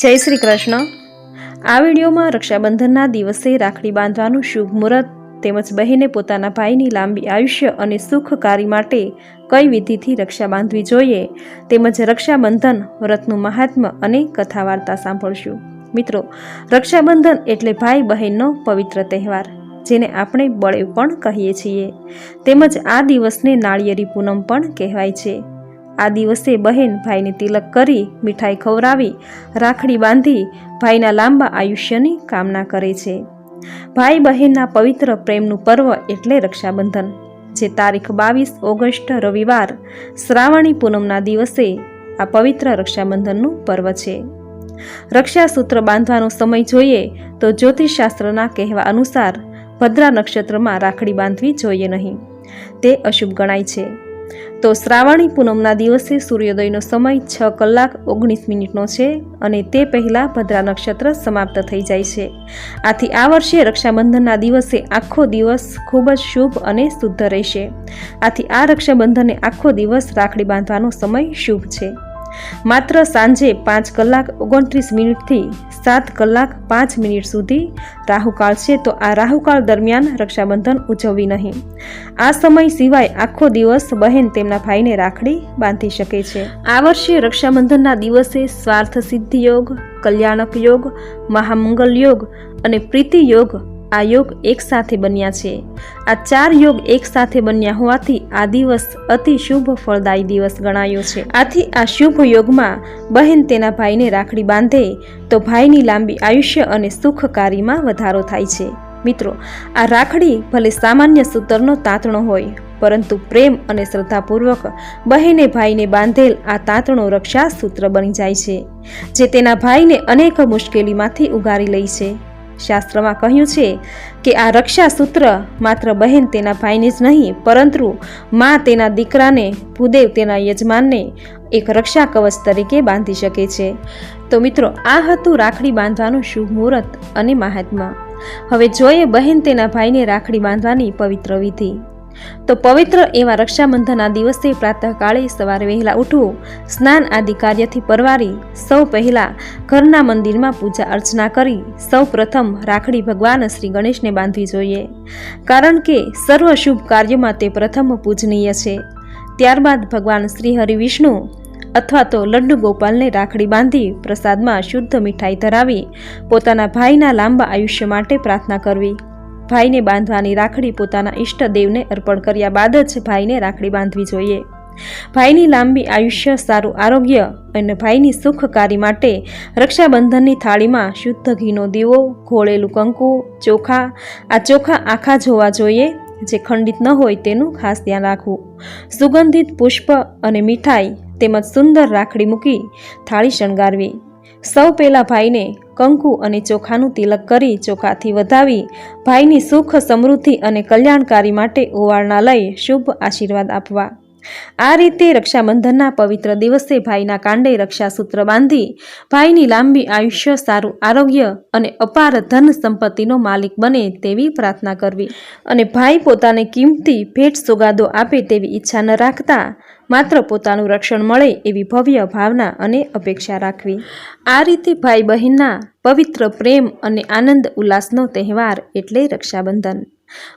જય શ્રી કૃષ્ણ. આ વિડીયોમાં રક્ષાબંધનના દિવસે રાખડી બાંધવાનું શુભ મુહૂર્ત તેમજ બહેને પોતાના ભાઈની લાંબી આયુષ્ય અને સુખકારી માટે કઈ વિધિથી રક્ષા બાંધવી જોઈએ તેમજ રક્ષાબંધન વ્રતનું મહાત્મ્ય અને કથા વાર્તા સાંભળશું. મિત્રો, રક્ષાબંધન એટલે ભાઈ બહેનનો પવિત્ર તહેવાર, જેને આપણે બળેવ પણ કહીએ છીએ. તેમજ આ દિવસને નાળિયેરી પૂનમ પણ કહેવાય છે. આ દિવસે બહેન ભાઈને તિલક કરી મીઠાઈ ખવડાવી, રાખડી બાંધી ભાઈના લાંબા આયુષ્યની કામના કરે છે. ભાઈ બહેનના પવિત્ર પ્રેમનું પર્વ એટલે રક્ષાબંધન, જે તારીખ બાવીસ ઓગસ્ટ રવિવાર શ્રાવણી પૂનમના દિવસે આ પવિત્ર રક્ષાબંધનનું પર્વ છે. રક્ષાસૂત્ર બાંધવાનો સમય જોઈએ તો જ્યોતિષશાસ્ત્રના કહેવા અનુસાર ભદ્રા નક્ષત્રમાં રાખડી બાંધવી જોઈએ નહીં. તે અશુભ ગણાય છે. તો શ્રાવણી પૂનમના દિવસે સૂર્યોદયનો સમય છ કલાક ઓગણીસ મિનિટનો છે અને તે પહેલાં ભદ્રા નક્ષત્ર સમાપ્ત થઈ જાય છે. આથી આ વર્ષે રક્ષાબંધનના દિવસે આખો દિવસ ખૂબ જ શુભ અને શુદ્ધ રહેશે. આથી આ રક્ષાબંધને આખો દિવસ રાખડી બાંધવાનો સમય શુભ છે. માત્ર સાંજે પાંચ કલાક ઓગણત્રીસ મિનિટથી સાત કલાક પાંચ મિનિટ સુધી રાહુકાળ છે તો આ રાહુકાળ દરમિયાન રક્ષાબંધન ઉજવવી નહીં. આ સમય સિવાય આખો દિવસ બહેન તેમના ભાઈને રાખડી બાંધી શકે છે. આ વર્ષે રક્ષાબંધનના દિવસે સ્વાર્થ સિદ્ધિ યોગ, કલ્યાણક યોગ, મહામંગલ યોગ અને પ્રીતિ યોગ આ યોગ એક સાથે બન્યા છે. આ ચાર યોગ એક સાથે બન્યા હોવાથી આ દિવસ અતિ શુભ ફળદાયી દિવસ ગણાયો છે. આથી આ શુભ યોગમાં બહેન તેના ભાઈને રાખડી બાંધે તો ભાઈની લાંબી આયુષ્ય અને સુખકારીમાં વધારો થાય છે. મિત્રો, આ રાખડી ભલે સામાન્ય સૂતરનો તાંતણો હોય, પરંતુ પ્રેમ અને શ્રદ્ધાપૂર્વક બહેને ભાઈને બાંધેલ આ તાંતણો રક્ષા સૂત્ર બની જાય છે, જે તેના ભાઈને અનેક મુશ્કેલીમાંથી ઉગારી લે છે. શાસ્ત્રમાં કહ્યું છે કે આ રક્ષા સૂત્ર માત્ર બહેન તેના ભાઈને જ નહીં, પરંતુ મા તેના દીકરાને, ભૂદેવ તેના યજમાનને એક રક્ષા કવચ તરીકે બાંધી શકે છે. તો મિત્રો, આ હતું રાખડી બાંધવાનું શુભ મુહૂર્ત અને મહાત્મા. હવે જોઈએ બહેન તેના ભાઈને રાખડી બાંધવાની પવિત્ર વિધિ. તો પવિત્ર એવા રક્ષાબંધનના દિવસે પ્રાતઃકાળે સવારે વહેલા ઉઠવું, સ્નાન આદિ કાર્યથી પરવારી, સૌ પહેલાં ઘરના મંદિરમાં પૂજા અર્ચના કરી, સૌ પ્રથમ રાખડી ભગવાન શ્રી ગણેશને બાંધવી જોઈએ. કારણ કે સર્વ શુભ કાર્યમાં તે પ્રથમ પૂજનીય છે. ત્યારબાદ ભગવાન શ્રી હરિવિષ્ણુ અથવા તો લડ્ડુ ગોપાલને રાખડી બાંધી પ્રસાદમાં શુદ્ધ મીઠાઈ ધરાવી પોતાના ભાઈના લાંબા આયુષ્ય માટે પ્રાર્થના કરવી. ભાઈને બાંધવાની રાખડી પોતાના ઈષ્ટદેવને અર્પણ કર્યા બાદ જ ભાઈને રાખડી બાંધવી જોઈએ. ભાઈની લાંબી આયુષ્ય, સારું આરોગ્ય અને ભાઈની સુખકારી માટે રક્ષાબંધનની થાળીમાં શુદ્ધ ઘીનો દીવો, ઘોળેલું કંકુ, ચોખા, આ ચોખા આખા જોવા જોઈએ. જે ખંડિત ન હોય તેનું ખાસ ધ્યાન રાખવું. સુગંધિત પુષ્પ અને મીઠાઈ તેમજ સુંદર રાખડી મૂકી થાળી શણગારવી. સૌ પહેલાં ભાઈને કંકુ અને ચોખાનું તિલક કરી ચોખાથી વધાવી ભાઈની સુખ, સમૃદ્ધિ અને કલ્યાણકારી માટે ઓવાળના લઈ શુભ આશીર્વાદ આપવા. આ રીતે રક્ષાબંધનના પવિત્ર દિવસે ભાઈના કાંડે રક્ષાસૂત્ર બાંધી ભાઈની લાંબી આયુષ્ય, સારું આરોગ્ય અને અપાર ધન સંપત્તિનો માલિક બને તેવી પ્રાર્થના કરવી. અને ભાઈ પોતાને કિંમતી ભેટ સોગાદો આપે તેવી ઈચ્છા ન રાખતા માત્ર પોતાનું રક્ષણ મળે એવી ભવ્ય ભાવના અને અપેક્ષા રાખવી. આ રીતે ભાઈ બહેનના પવિત્ર પ્રેમ અને આનંદ ઉલ્લાસનો તહેવાર એટલે રક્ષાબંધન.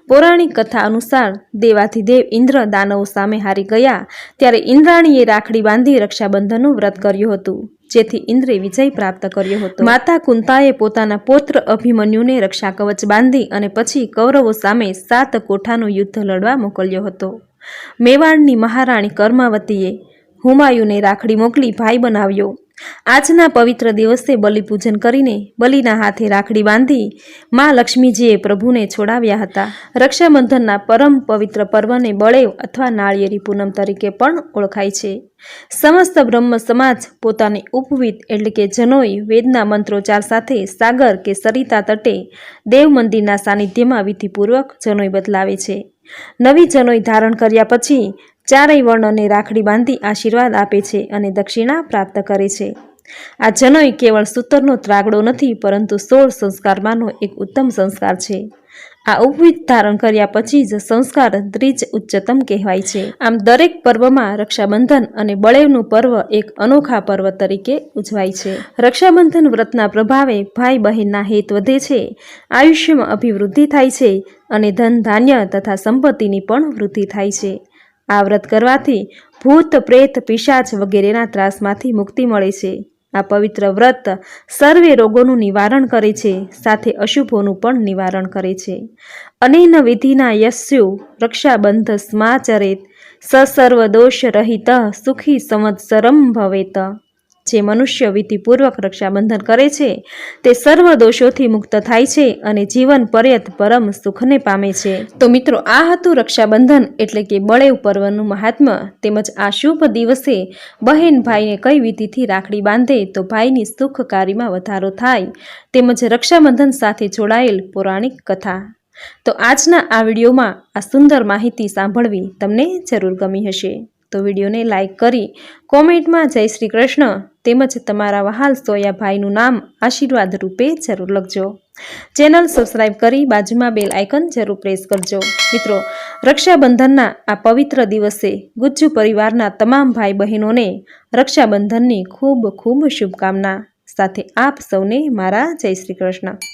પૌરાણિક કથા અનુસાર દેવાધિદેવ ઇન્દ્ર દાનવો સામે હારી ગયા ત્યારે ઇન્દ્રાણીએ રાખડી બાંધી રક્ષાબંધનનું વ્રત કર્યું હતું, જેથી ઇન્દ્રે વિજય પ્રાપ્ત કર્યો હતો. માતા કુંતાએ પોતાના પૌત્ર અભિમન્યુને રક્ષા કવચ બાંધી અને પછી કૌરવો સામે સાત કોઠાનું યુદ્ધ લડવા મોકલ્યો હતો. મેવાડની મહારાણી કર્માવતીએ હુમાયુને રાખડી મોકલી ભાઈ બનાવ્યો. આજના પવિત્ર દિવસે બલિપૂજન કરીને બલિના હાથે રાખડી બાંધી મા લક્ષ્મીજીએ પ્રભુને છોડાવ્યા હતા. રક્ષાબંધનના પરમ પવિત્ર પર્વને બળેવ અથવા નાળિયેરી પૂનમ તરીકે પણ ઓળખાય છે. સમસ્ત બ્રહ્મ સમાજ પોતાની ઉપવિત એટલે કે જનોઈ વેદના મંત્રોચ્ચાર સાથે સાગર કે સરિતા તટે દેવ મંદિરના સાનિધ્યમાં વિધિપૂર્વક જનોઈ બદલાવે છે. નવી જનોઈ ધારણ કર્યા પછી ચારેય વર્ણને રાખડી બાંધી આશીર્વાદ આપે છે અને દક્ષિણા પ્રાપ્ત કરે છે. આ જનોઈ કેવળ સૂતરનો ત્રાગડો નથી, પરંતુ સોળ સંસ્કારમાંનો એક ઉત્તમ સંસ્કાર છે. આ ઉપવિધ ધારણ કર્યા પછી જ સંસ્કાર દ્રિજ ઉચ્ચતમ કહેવાય છે. આમ દરેક પર્વમાં રક્ષાબંધન અને બળેવનું પર્વ એક અનોખા પર્વ તરીકે ઉજવાય છે. રક્ષાબંધન વ્રતના પ્રભાવે ભાઈ બહેનના હેત વધે છે, આયુષ્યમાં અભિવૃદ્ધિ થાય છે અને ધન, ધાન્ય તથા સંપત્તિની પણ વૃદ્ધિ થાય છે. આ વ્રત કરવાથી ભૂત, પ્રેત, પિશાચ વગેરેના ત્રાસમાંથી મુક્તિ મળે છે. આ પવિત્ર વ્રત સર્વે રોગોનું નિવારણ કરે છે, સાથે અશુભોનું પણ નિવારણ કરે છે. અનેન વિધિના યસ્યુ રક્ષાબંધ સ્માચરેત સસર્વ દોષ રહિત સુખી સંવત્સરમ ભવેત. જે મનુષ્ય વિધિપૂર્વક રક્ષાબંધન કરે છે, તે સર્વ દોષોથી મુક્ત થાય છે અને જીવન પર્યત પરમ સુખને પામે છે. તો મિત્રો, આ હતું રક્ષાબંધન એટલે કે બળેવ પર્વનું મહાત્મ્ય તેમજ આ શુભ દિવસે બહેન ભાઈને કઈ વિધિથી રાખડી બાંધે તો ભાઈની સુખકારીમાં વધારો થાય. તેમજ રક્ષાબંધન સાથે જોડાયેલ પૌરાણિક કથા. તો આજના આ વિડીયોમાં આ સુંદર માહિતી સાંભળવી તમને જરૂર ગમી હશે. તો વિડીયોને લાઇક કરી કોમેન્ટમાં જય શ્રી કૃષ્ણ. તેમજ તમારા વહાલ સોયા ભાઈનું નામ આશીર્વાદ રૂપે જરૂર લખજો. ચેનલ સબસ્ક્રાઇબ કરી બાજુમાં બેલ આઇકન જરૂર પ્રેસ કરજો. મિત્રો, રક્ષાબંધનના આ પવિત્ર દિવસે ગુજ્જુ પરિવારના તમામ ભાઈ બહેનોને રક્ષાબંધનની ખૂબ ખૂબ શુભકામના. સાથે આપ સૌને મારા જય શ્રી કૃષ્ણ.